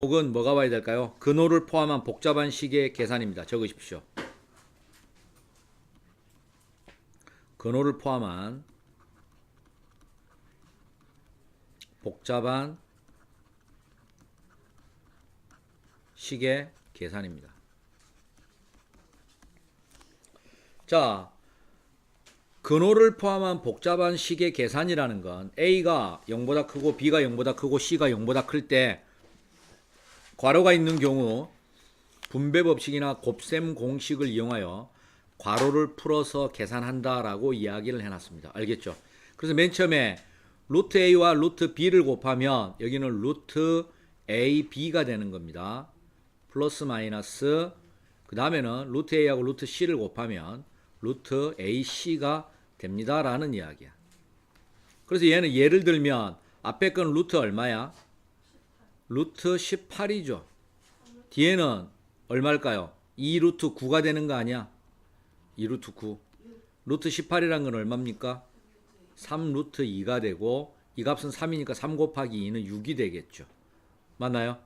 혹은 뭐가 와야 될까요? 근호를 포함한 복잡한 식의 계산입니다. 적으십시오. 근호를 포함한 복잡한 식의 계산입니다. 자, 근호를 포함한 복잡한 식의 계산이라는 건 A가 0보다 크고 B가 0보다 크고 C가 0보다 클때 괄호가 있는 경우 분배 법칙이나 곱셈 공식을 이용하여 괄호를 풀어서 계산한다라고 이야기를 해놨습니다. 알겠죠? 그래서 맨 처음에 루트 A와 루트 B를 곱하면 여기는 루트 A, B가 되는 겁니다. 플러스 마이너스 그 다음에는 루트 A하고 루트 C를 곱하면 루트 AC가 됩니다라는 이야기야. 그래서 얘는 예를 들면 앞에 건 루트 얼마야? 루트 18이죠. 뒤에는 얼마일까요? 2 루트 9가 되는 거 아니야? 2 루트 9. 루트 18이란 건 얼마입니까? 3 루트 2가 되고 이 값은 3이니까 3 곱하기 2는 6이 되겠죠. 맞나요?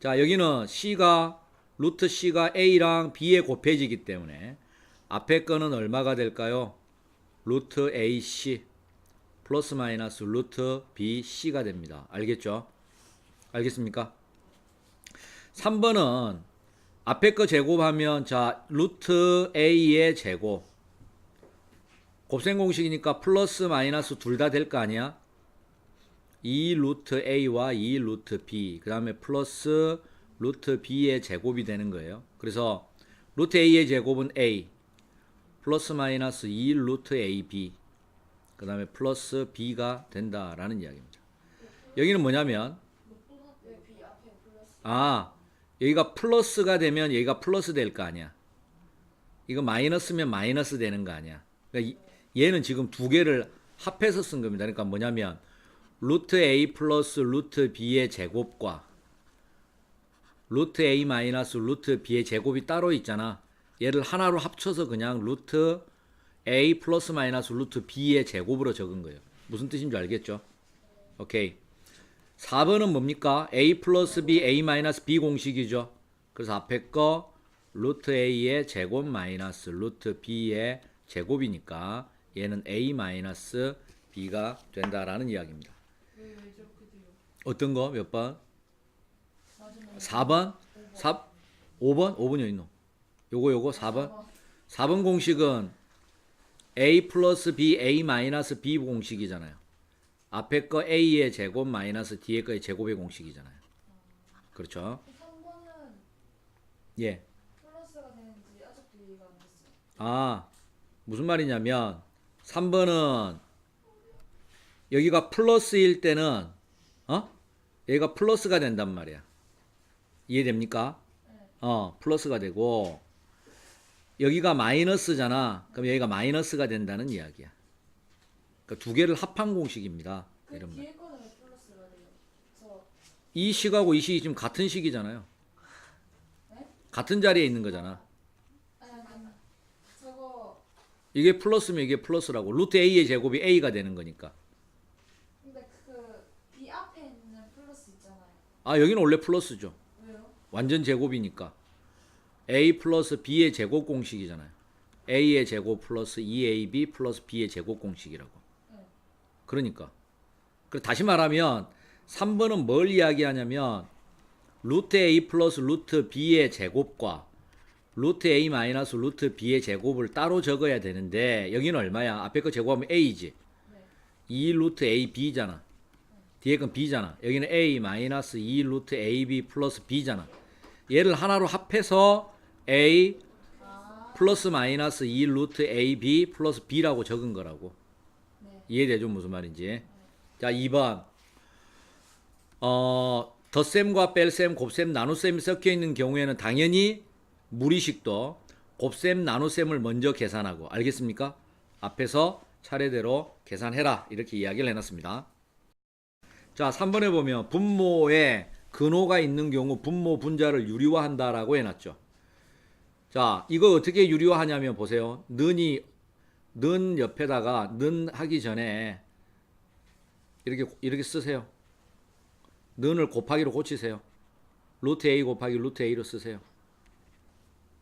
자, 여기는 C가 루트 C가 A랑 B에 곱해지기 때문에 앞에 거는 얼마가 될까요? 루트 AC 플러스 마이너스 루트 BC가 됩니다. 알겠죠? 알겠습니까? 3번은 앞에 거 제곱하면 자 루트 A의 제곱 곱셈 공식이니까 플러스 마이너스 둘 다 될 거 아니야? 2 루트 A와 2 루트 B 그 다음에 플러스 루트 B의 제곱이 되는 거예요. 그래서 루트 A의 제곱은 A 플러스 마이너스 2 루트 AB 그 다음에 플러스 B가 된다라는 이야기입니다. 여기는 뭐냐면 아 여기가 플러스가 되면 여기가 플러스 될 거 아니야. 이거 마이너스면 마이너스 되는 거 아니야. 그러니까 이- 얘는 지금 두 개를 합해서 쓴 겁니다. 그러니까 뭐냐면 루트 A 플러스 루트 B의 제곱과 루트 A 마이너스 루트 B의 제곱이 따로 있잖아. 얘를 하나로 합쳐서 그냥 루트 A 플러스 마이너스 루트 B의 제곱으로 적은 거예요. 무슨 뜻인지 알겠죠? 오케이. 4번은 뭡니까? A 플러스 B, A 마이너스 B 공식이죠. 그래서 앞에 거 루트 A의 제곱 마이너스 루트 B의 제곱이니까 얘는 A 마이너스 B가 된다라는 이야기입니다. 어떤 거? 몇 번? 4번? 4, 5번? 5번이 어디 있노? 요거 요거 4번? 4번 공식은 A 플러스 B, A 마이너스 B 공식이잖아요. 앞에 거 A의 제곱 마이너스 뒤에 거의 제곱의 공식이잖아요. 그렇죠? 3번은 예. 아, 무슨 말이냐면 3번은 여기가 플러스일 때는 어? 여기가 플러스가 된단 말이야. 이해됩니까? 어, 플러스가 되고 여기가 마이너스잖아. 그럼 여기가 마이너스가 된다는 이야기야. 그러니까 두 개를 합한 공식입니다. 그 이런 말. 뒤에 거는 왜 플러스가 돼요? 저 이 식하고 이 식이 지금 같은 식이잖아요. 네? 같은 자리에 있는 거잖아. 아니 아니 아니. 저거 이게 플러스면 이게 플러스라고. 루트 A의 제곱이 A가 되는 거니까. 근데 그 B 앞에 있는 플러스 있잖아요. 아, 여기는 원래 플러스죠. 왜요? 완전 제곱이니까. A 플러스 B의 제곱 공식이잖아요. A의 제곱 플러스 2AB 플러스 B의 제곱 공식이라고. 네. 그러니까. 그래 다시 말하면 3번은 뭘 이야기하냐면 루트 A 플러스 루트 B의 제곱과 루트 A 마이너스 루트 B의 제곱을 따로 적어야 되는데 여기는 얼마야? 앞에 거 제곱하면 A지. 네. 2 루트 A B잖아. 뒤에 건 B잖아. 여기는 A 마이너스 2 루트 AB 플러스 B잖아. 얘를 하나로 합해서 A 아 플러스 마이너스 2 루트 AB 플러스 B라고 적은 거라고. 네. 이해되죠? 무슨 말인지. 자, 2번. 어, 덧셈과 뺄셈, 곱셈, 나눗셈이 섞여 있는 경우에는 당연히 무리식도 곱셈, 나눗셈을 먼저 계산하고 알겠습니까? 앞에서 차례대로 계산해라. 이렇게 이야기를 해놨습니다. 자, 3번에 보면 분모에 근호가 있는 경우 분모 분자를 유리화한다라고 해놨죠. 자, 이거 어떻게 유리화하냐면 보세요. 는이 는 옆에다가 는 하기 전에 이렇게 이렇게 쓰세요. 는을 곱하기로 고치세요. 루트 A 곱하기 루트 A로 쓰세요.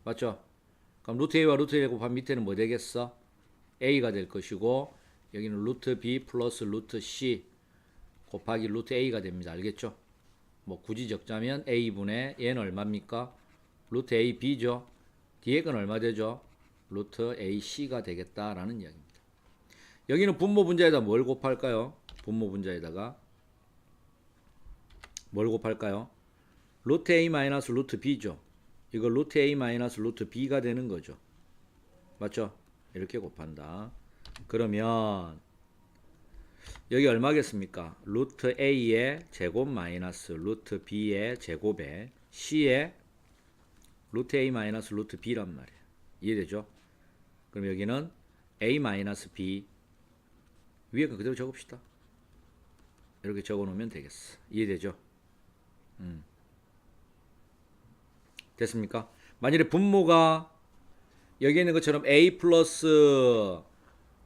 맞죠? 그럼 루트 A와 루트 A 곱하면 밑에는 뭐 되겠어? A가 될 것이고 여기는 루트 B 플러스 루트 C 곱하기 루트 A가 됩니다. 알겠죠? 뭐 굳이 적자면 A분의 얘는 얼마입니까? 루트 A B죠. 뒤에 건 얼마 되죠? 루트 A C가 되겠다라는 이야기입니다. 여기는 분모 분자에다 뭘 곱할까요? 분모 분자에다가 뭘 곱할까요? 루트 A 마이너스 루트 B죠. 이거 루트 A 마이너스 루트 B가 되는 거죠. 맞죠? 이렇게 곱한다. 그러면 여기 얼마겠습니까? 루트 A의 제곱 마이너스 루트 B의 제곱에 C의 루트 A 마이너스 루트 B란 말이에요. 이해되죠? 그럼 여기는 A 마이너스 B 위에 거 그대로 적읍시다. 이렇게 적어 놓으면 되겠어. 이해되죠? 음. 됐습니까? 만일에 분모가 여기 있는 것처럼 A 플러스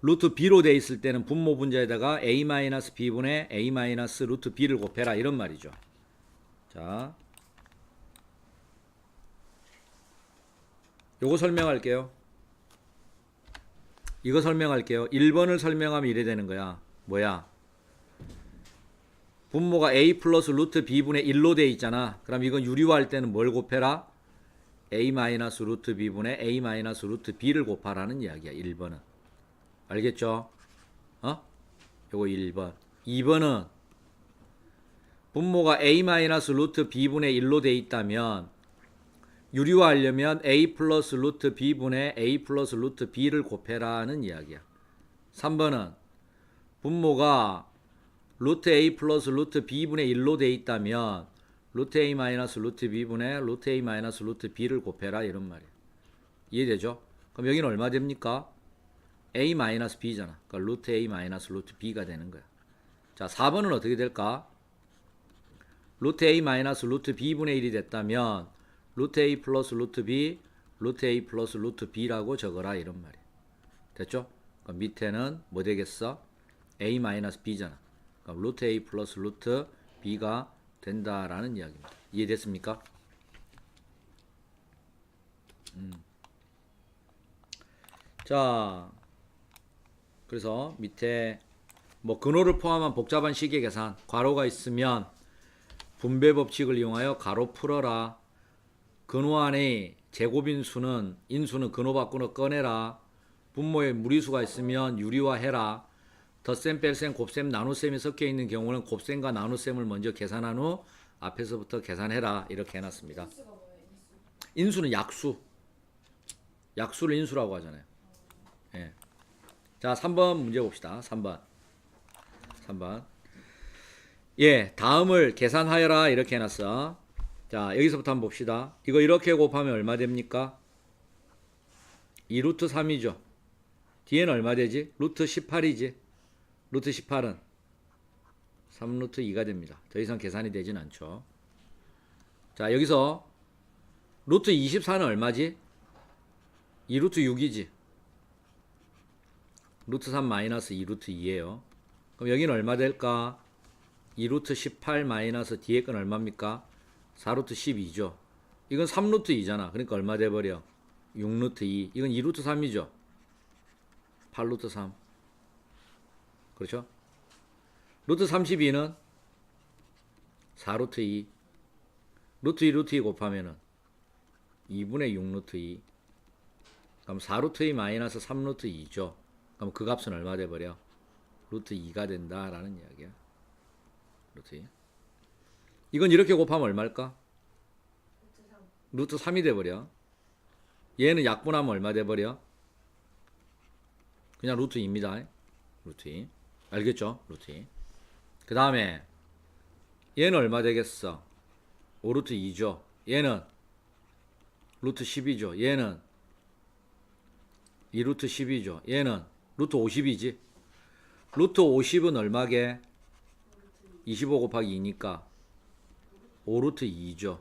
루트 B로 돼 있을 때는 분모 분자에다가 A 마이너스 B분의 A 마이너스 루트 B를 곱해라 이런 말이죠. 자, 요거 설명할게요. 이거 설명할게요. 1번을 설명하면 이래 되는 거야. 뭐야? 분모가 a 플러스 루트 b분의 1로 돼 있잖아. 그럼 이건 유리화할 때는 뭘 곱해라? a 마이너스 루트 b분의 a 마이너스 루트 b를 곱하라는 이야기야. 1번은. 알겠죠? 어? 요거 1번. 2번은 분모가 a 마이너스 루트 b분의 1로 돼 있다면 유리화하려면 a 플러스 루트 b분의 a 플러스 루트 b를 곱해라는 이야기야. 3번은 분모가 루트 a 플러스 루트 b분의 1로 돼 있다면 루트 a 마이너스 루트 b분의 루트 a 마이너스 루트 b를 곱해라 이런 말이야. 이해되죠? 그럼 여기는 얼마 됩니까? a 마이너스 b잖아. 그러니까 루트 a 마이너스 루트 b가 되는 거야. 자, 4번은 어떻게 될까? 루트 a 마이너스 루트 b분의 1이 됐다면 루트 a 플러스 루트 b 루트 a 플러스 루트 b라고 적어라 이런 말이야. 됐죠? 그럼 밑에는 뭐 되겠어? a 마이너스 b잖아. 그럼 루트 a 플러스 루트 b가 된다라는 이야기입니다. 이해됐습니까? 음. 자, 그래서 밑에 뭐 근호를 포함한 복잡한 식의 계산 괄호가 있으면 분배 법칙을 이용하여 가로 풀어라. 근호 안에 제곱인 수는 인수는 근호 밖으로 꺼내라. 분모에 무리수가 있으면 유리화해라. 덧셈, 뺄셈, 곱셈, 나눗셈이 섞여 있는 경우는 곱셈과 나눗셈을 먼저 계산한 후 앞에서부터 계산해라. 이렇게 해놨습니다. 인수는 약수. 약수를 인수라고 하잖아요. 예. 자, 3번 문제 봅시다. 3번. 3번. 예, 다음을 계산하여라. 이렇게 해놨어. 자, 여기서부터 한번 봅시다. 이거 이렇게 곱하면 얼마 됩니까? 2 루트 3이죠. 뒤에는 얼마 되지? 루트 18이지. 루트 18은 3 루트 2가 됩니다. 더 이상 계산이 되진 않죠. 자, 여기서 루트 24는 얼마지? 2 루트 6이지. 루트 3 마이너스 2 루트 2예요. 그럼 여기는 얼마 될까? 2 루트 18 마이너스 뒤에 건 얼마입니까? 4루트 12죠. 이건 3루트 2잖아. 그러니까 얼마 돼버려? 6루트 2. 이건 2루트 3이죠. 8루트 3. 그렇죠? 루트 32는 4루트 2. 루트 2 루트 2 곱하면은 2분의 6루트 2. 그럼 4루트 2 마이너스 3루트 2죠. 그럼 그 값은 얼마 돼버려? 루트 2가 된다라는 이야기야. 루트 2. 이건 이렇게 곱하면 얼마일까? 루트 3. 루트 3이 돼버려. 얘는 약분하면 얼마 돼버려? 그냥 루트 2입니다. 루트 2. 알겠죠? 루트 2. 그 다음에 얘는 얼마 되겠어? 5루트 2죠. 얘는 루트 10이죠. 얘는 2루트 10이죠. 얘는 루트 50이지. 루트 50은 얼마게? 25 곱하기 2니까 5루트 2죠.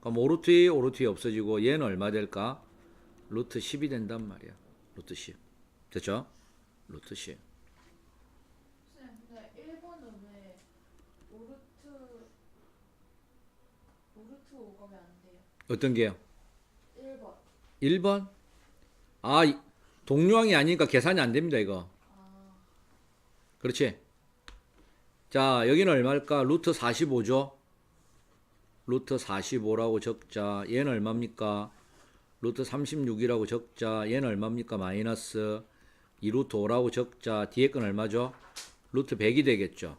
그럼 5루트 2, 5루트 2 없어지고 얘는 얼마 될까? 루트 10이 된단 말이야. 루트 10. 됐죠? 루트 10. 선생님 근데 1번은 왜 오르트 루트 5 가면 안 돼요. 어떤 게요? 1번. 1번? 아, 이- 동류항이 아니니까 계산이 안 됩니다, 이거. 아, 그렇지? 자, 여기는 얼마일까? 루트 45죠? 루트 45라고 적자. 얘는 얼마입니까? 루트 36이라고 적자. 얘는 얼마입니까? 마이너스 2루트 5라고 적자. 뒤에 건 얼마죠? 루트 100이 되겠죠?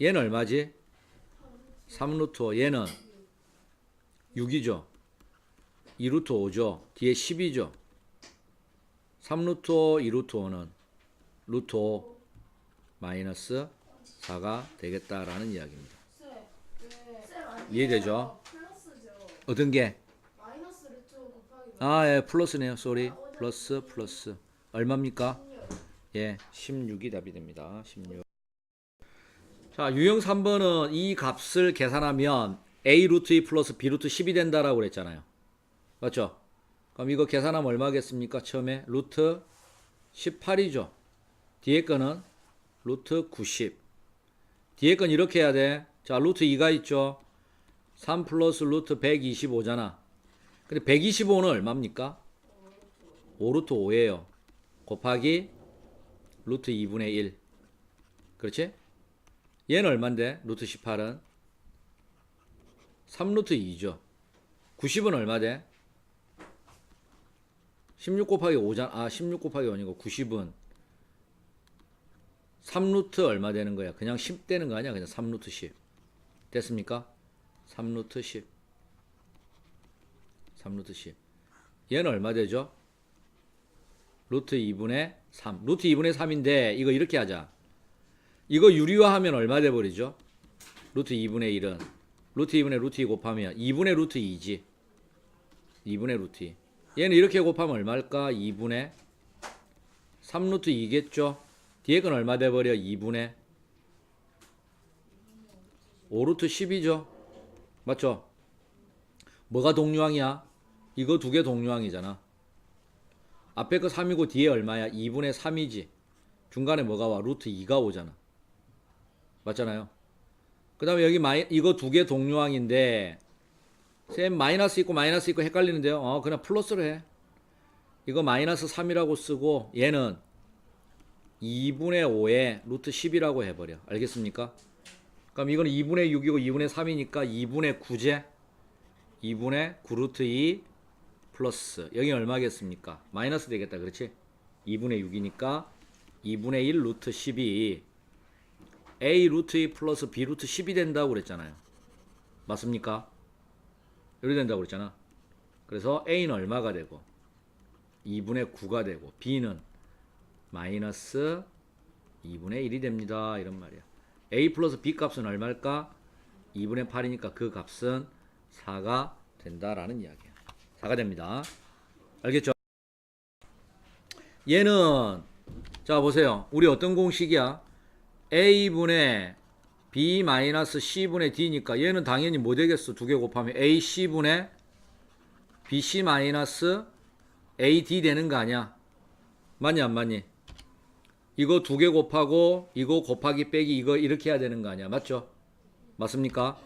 얘는 얼마지? 3루트 5. 얘는 6이죠? 2루트 5죠? 뒤에 10이죠? 3루트 5, 2루트 5는 루트 5 마이너스 4가 되겠다라는 이야기입니다. 이해되죠? 어떤 게? 아, 예, 플러스네요. 쏘리. 플러스 플러스. 얼마입니까? 16. 예, 16이 답이 됩니다. 16. 자, 유형 3번은 이 값을 계산하면 a 루트 2 플러스 b 루트 10이 된다라고 그랬잖아요. 맞죠? 그럼 이거 계산하면 얼마겠습니까? 처음에 루트 18이죠. 뒤에 거는 루트 90. 뒤에 건 이렇게 해야 돼. 자, 루트 2가 있죠. 3 플러스 루트 125잖아. 근데 125는 얼마입니까? 5루트 5예요. 곱하기 루트 2분의 1. 그렇지? 얘는 얼만데? 루트 18은 3루트 2죠. 90은 얼마 돼? 16 곱하기 5잖아. 아, 16 곱하기 5이고 90은 3루트 얼마 되는 거야? 그냥 10 되는 거 아니야? 그냥 3루트 10. 됐습니까? 3루트 10. 3루트 10. 얘는 얼마 되죠? 루트 2분의 3. 루트 2분의 3인데 이거 이렇게 하자. 이거 유리화하면 얼마 돼 버리죠? 루트 2분의 1은 루트 2분의 루트 2 곱하면 2분의 루트 2지. 2분의 루트 2. 얘는 이렇게 곱하면 얼마일까? 2분의 3루트 2겠죠? 뒤에 건 얼마 돼 버려? 2분의 5루트 10이죠? 맞죠? 뭐가 동류항이야? 이거 두 개 동류항이잖아. 앞에 거 3이고 뒤에 얼마야? 2분의 3이지. 중간에 뭐가 와? 루트 2가 오잖아. 맞잖아요. 그 다음에 여기 마이, 이거 두 개 동류항인데, 쌤 마이너스 있고 마이너스 있고 헷갈리는데요. 어, 그냥 플러스로 해. 이거 마이너스 3이라고 쓰고, 얘는 2분의 5에 루트 10이라고 해버려. 알겠습니까? 그럼 이거는 2분의 6이고 2분의 3이니까 2분의 9제? 2분의 9루트 2 플러스 여기 얼마겠습니까? 마이너스 되겠다 그렇지? 2분의 6이니까 2분의 1 루트 10이 a 루트 2 플러스 b 루트 10이 된다고 그랬잖아요 맞습니까? 이렇게 된다고 그랬잖아 그래서 a는 얼마가 되고 2분의 9가 되고 b는 마이너스 2분의 1이 됩니다 이런 말이야 a 플러스 b 값은 얼마일까? 2분의 8이니까 그 값은 4가 된다라는 이야기야 4가 됩니다. 알겠죠? 얘는 자 보세요. 우리 어떤 공식이야? a분의 b 마이너스 c분의 d니까 얘는 당연히 뭐 되겠어? 두 개 곱하면 ac분의 bc 마이너스 ad 되는 거 아니야? 맞니 안 맞니? 이거 두 개 곱하고 이거 곱하기 빼기 이거 이렇게 해야 되는 거 아니야? 맞죠? 맞습니까?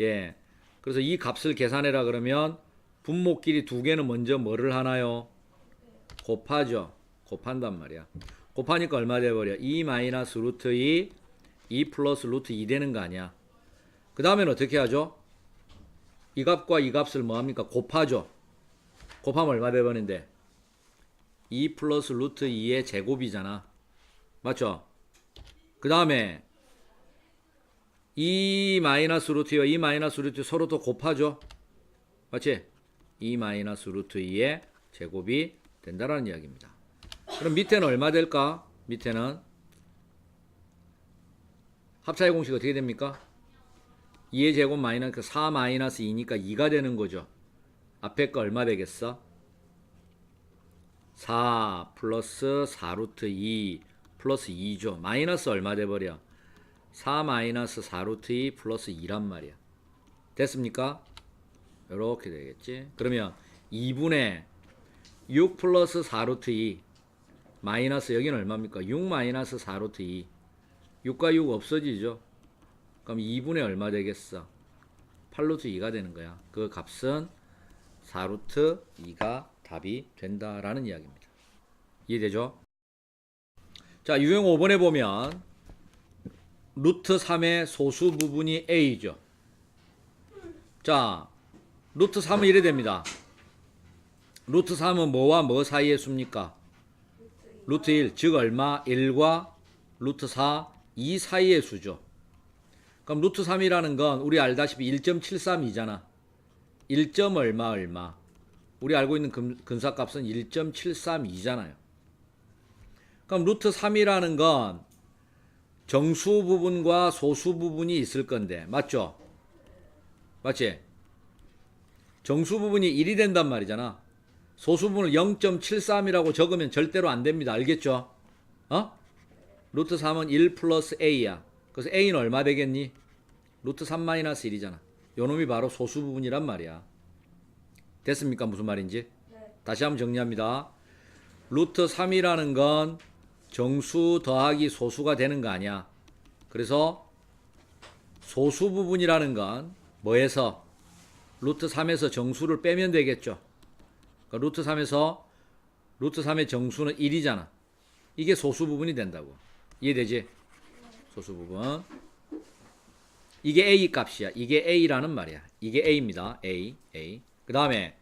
예. 그래서 이 값을 계산해라 그러면 분모끼리 두 개는 먼저 뭐를 하나요? 곱하죠. 곱한단 말이야. 곱하니까 얼마 돼버려? 2 마이너스 루트 2, 2 플러스 루트 2 되는 거 아니야. 그 다음에는 어떻게 하죠? 이 값과 이 값을 뭐 합니까? 곱하죠. 곱하면 얼마 돼버리는데? 2 플러스 루트 2의 제곱이잖아. 맞죠? 그 다음에 2 마이너스 루트와 2 마이너스 루트 서로 또 곱하죠. 맞지? 2 마이너스 루트 2의 제곱이 된다라는 이야기입니다. 그럼 밑에는 얼마 될까? 밑에는 합차의 공식 어떻게 됩니까? 2의 제곱 마이너스 4 마이너스 2니까 2가 되는 거죠. 앞에 거 얼마 되겠어? 4 플러스 4 루트 2 플러스 2죠. 마이너스 얼마 돼버려? 4 마이너스 4 루트 2 플러스 2란 말이야. 됐습니까? 이렇게 되겠지. 그러면 2분의 6 플러스 4 루트 2 마이너스 여기는 얼마입니까? 6 마이너스 4 루트 2 6과 6 없어지죠. 그럼 2분의 얼마 되겠어? 8루트 2가 되는 거야. 그 값은 4루트 2가 답이 된다라는 이야기입니다. 이해되죠? 자, 유형 5번에 보면 루트 3의 소수 부분이 a죠. 자, 루트 3은 이래 됩니다. 루트 3은 뭐와 뭐 사이의 수입니까? 루트 1, 즉 얼마? 1과 루트 4, 2 사이의 수죠. 그럼 루트 3이라는 건 우리 알다시피 1.732잖아. 1점 얼마 얼마. 우리 알고 있는 근, 근사값은 1.732잖아요. 그럼 루트 3이라는 건 정수 부분과 소수 부분이 있을 건데 맞죠? 맞지? 정수 부분이 1이 된단 말이잖아. 소수 부분을 0.73이라고 적으면 절대로 안 됩니다. 알겠죠? 어? 루트 3은 1 플러스 a야. 그래서 a는 얼마 되겠니? 루트 3 마이너스 1이잖아. 요놈이 바로 소수 부분이란 말이야. 됐습니까? 무슨 말인지? 네. 다시 한번 정리합니다. 루트 3이라는 건 정수 더하기 소수가 되는 거 아니야. 그래서 소수 부분이라는 건 뭐에서 루트 3에서 정수를 빼면 되겠죠. 그러니까 루트 3에서 루트 3의 정수는 1이잖아. 이게 소수 부분이 된다고. 이해되지? 소수 부분. 이게 A 값이야. 이게 A라는 말이야. 이게 A입니다. A, A. 그 다음에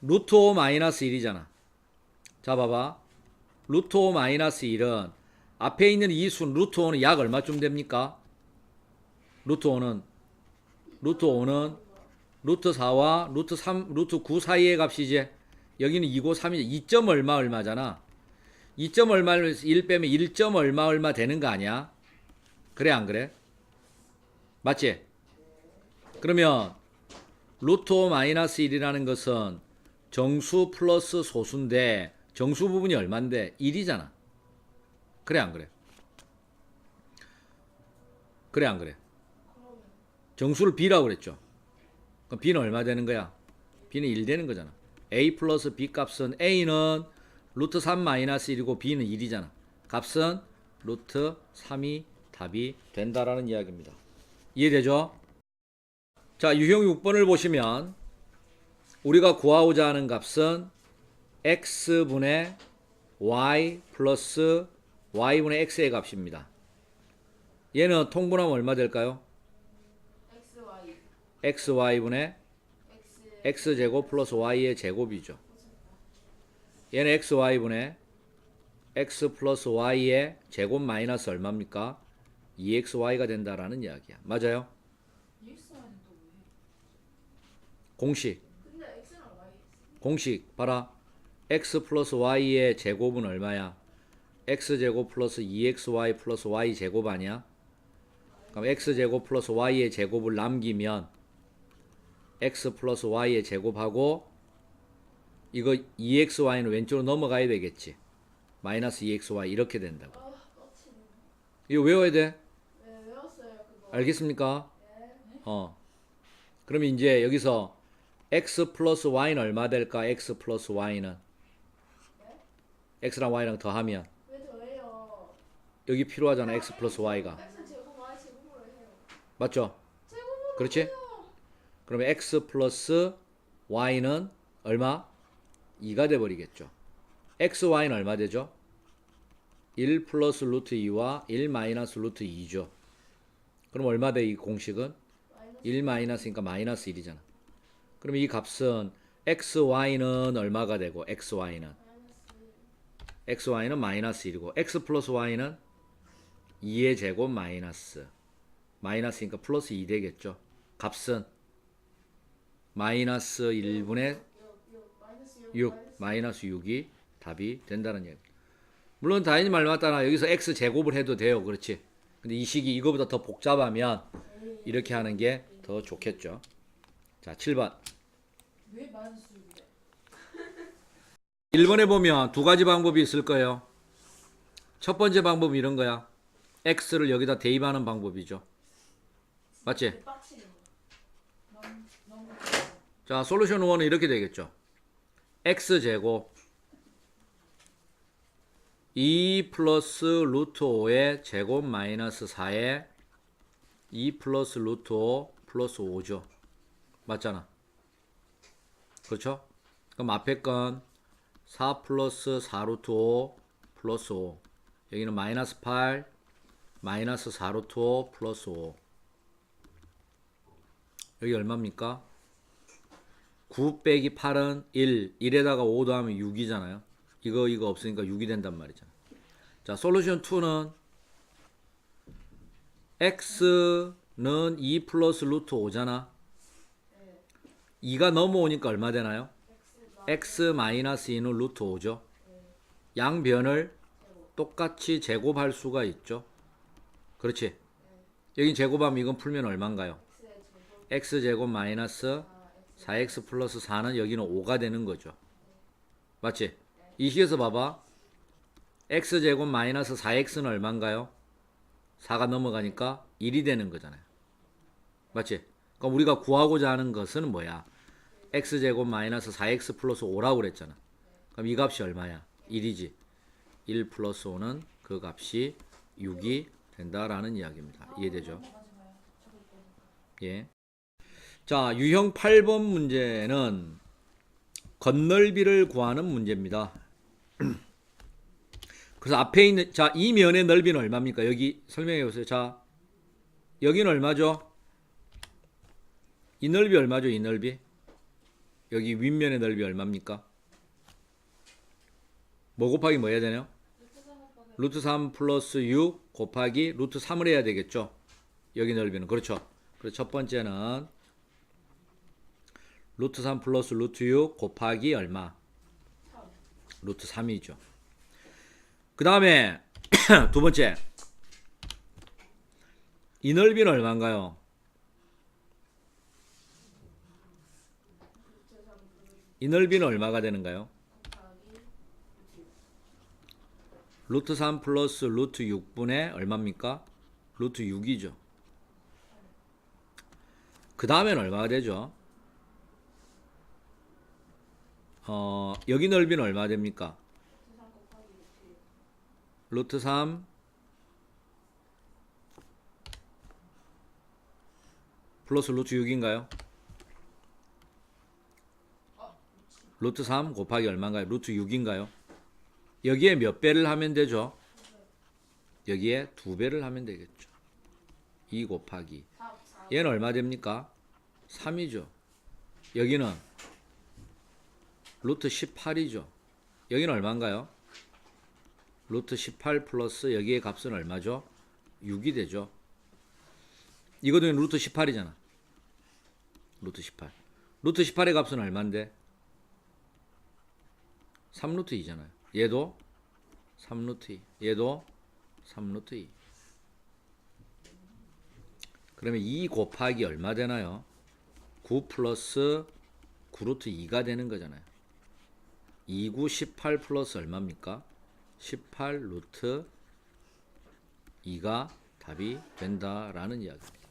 루트 5 마이너스 1이잖아. 자, 봐봐. 루트 5 마이너스 1은 앞에 있는 이 수, 루트 5는 약 얼마쯤 됩니까? 루트 5는, 루트 5는 루트 4와 루트 3, 루트 9 사이의 값이지. 여기는 2고 3이 2점 얼마 얼마잖아. 2점 얼마를 1 빼면 1점 얼마 얼마 되는 거 아니야? 그래 안 그래? 맞지? 그러면 루트 5 마이너스 1이라는 것은 정수 플러스 소수인데 정수 부분이 얼만데 1이잖아. 그래 안 그래? 그래 안 그래? 정수를 b라고 그랬죠. 그럼 b는 얼마 되는 거야? b는 1 되는 거잖아. a 플러스 b 값은 a는 루트 3 마이너스 1이고 b는 1이잖아. 값은 루트 3이 답이 된다라는 이야기입니다. 이해되죠? 자, 유형 6번을 보시면 우리가 구하고자 하는 값은 x분의 y 플러스 y분의 x의 값입니다. 얘는 통분하면 얼마 될까요? X Y xy분의 X x제곱 플러스 y의 제곱이죠. 얘는 xy분의 x 플러스 y의 제곱 마이너스 얼마입니까? 2xy가 된다라는 이야기야. 맞아요? 공식. 공식 봐라. X 플러스 y의 제곱은 얼마야? x 제곱 플러스 2xy 플러스 y 제곱 아니야? 그럼 x 제곱 플러스 y의 제곱을 남기면 x 플러스 y의 제곱하고 이거 2xy는 왼쪽으로 넘어가야 되겠지. 마이너스 2xy 이렇게 된다고. 아 이거 외워야 돼. 네 알겠습니까? 네 어. 그러면 이제 여기서 x 플러스 y는 얼마 될까? x 플러스 y는 x랑 y랑 더하면 왜 더해요 여기 필요하잖아. x 플러스 y가. X 제곱 Y 제곱으로 해요 맞죠? 제곱으로 그렇지? 해요 그러면 x 플러스 y는 얼마? 2가 돼 버리겠죠. x, y는 얼마 되죠? 1 플러스 루트 2와 1 마이너스 루트 2죠. 그럼 얼마 돼 이 공식은? 마이너스 1 마이너스니까 마이너스 1이잖아. 그럼 이 값은 x, y는 얼마가 되고 x, y는 마이너스 x, y는 마이너스 1이고 x 플러스 y는 2의 제곱 마이너스 마이너스니까 플러스 2 되겠죠. 값은 마이너스 1분의 6 마이너스 6 6 마이너스 6이 답이 된다는 얘기. 물론 다인이 말 맞다나 여기서 x 제곱을 해도 돼요. 그렇지. 근데 이 식이 이거보다 더 복잡하면 이렇게 하는 게 더 좋겠죠. 자, 7번. 왜 마이 너스 6이래 1번에 보면 두 가지 방법이 있을 거예요. 첫 번째 방법은 이런 거야. x를 여기다 대입하는 방법이죠. 맞지? 자, 솔루션 1은 이렇게 되겠죠. x 제곱 2 플러스 루트 5의 제곱 마이너스 4의 2 플러스 루트 5 플러스 5죠. 맞잖아. 그렇죠? 그럼 앞에 건 4 플러스 4 루트 5 플러스 5. 여기는 마이너스 8 마이너스 4 루트 5 플러스 5. 여기 얼마입니까? 9 빼기 8은 1. 1에다가 5 더하면 6이잖아요. 이거 이거 없으니까 6이 된단 말이잖아. 자, 솔루션 2는 x는 2 플러스 루트 5잖아. 2가 넘어오니까 얼마 되나요? X 마이너스 2는 루트 5죠. 양변을 똑같이 제곱할 수가 있죠. 그렇지. 여긴 제곱하면 이건 풀면 얼마인가요? x 제곱 마이너스 4x 플러스 4는 여기는 5가 되는 거죠. 맞지? 이 식에서 봐봐. x 제곱 마이너스 4x는 얼마인가요? 4가 넘어가니까 1이 되는 거잖아요. 맞지? 그럼 우리가 구하고자 하는 것은 뭐야? X 제곱 마이너스 4x 플러스 5라고 그랬잖아. 그럼 이 값이 얼마야? 1이지. 1 플러스 5는 그 값이 6이 된다라는 이야기입니다. 이해되죠? 예. 자, 유형 8번 문제는 건널비를 구하는 문제입니다. 그래서 앞에 있는 자, 이 면의 넓이는 얼마입니까? 여기 설명해 보세요. 자, 여기는 얼마죠? 이 넓이 얼마죠? 이 넓이? 여기 윗면의 넓이 얼마입니까? 뭐 곱하기 뭐 해야 되나요? 루트 3 플러스 6 곱하기 루트 3을 해야 되겠죠? 여기 넓이는 그렇죠? 그래서 첫 번째는 루트 3 플러스 루트 6 곱하기 얼마? 루트 3이죠. 그 다음에 두 번째 이 넓이는 얼마인가요? 이 넓이는 얼마가 되는가요? 루트 3 플러스 루트 6분의 얼마입니까? 루트 6이죠. 그 다음엔 얼마가 되죠? 어, 여기 넓이는 얼마 됩니까? 루트 3 플러스 루트 6인가요? 루트 3 곱하기 얼마인가요? 루트 6인가요? 여기에 몇 배를 하면 되죠? 여기에 두 배를 하면 되겠죠. 2 곱하기 얘는 얼마 됩니까? 3이죠. 여기는 루트 18이죠. 여기는 얼마인가요? 루트 18 플러스 여기의 값은 얼마죠? 6이 되죠. 이거도 루트 18이잖아. 루트 18. 루트 18의 값은 얼마인데? 3루트 2잖아요. 얘도 3루트 2. 얘도 3루트 2. 그러면 2 곱하기 얼마 되나요? 9 플러스 9루트 2가 되는 거잖아요. 2, 9, 18 플러스 얼마입니까? 18 루트 2가 답이 된다라는 이야기입니다.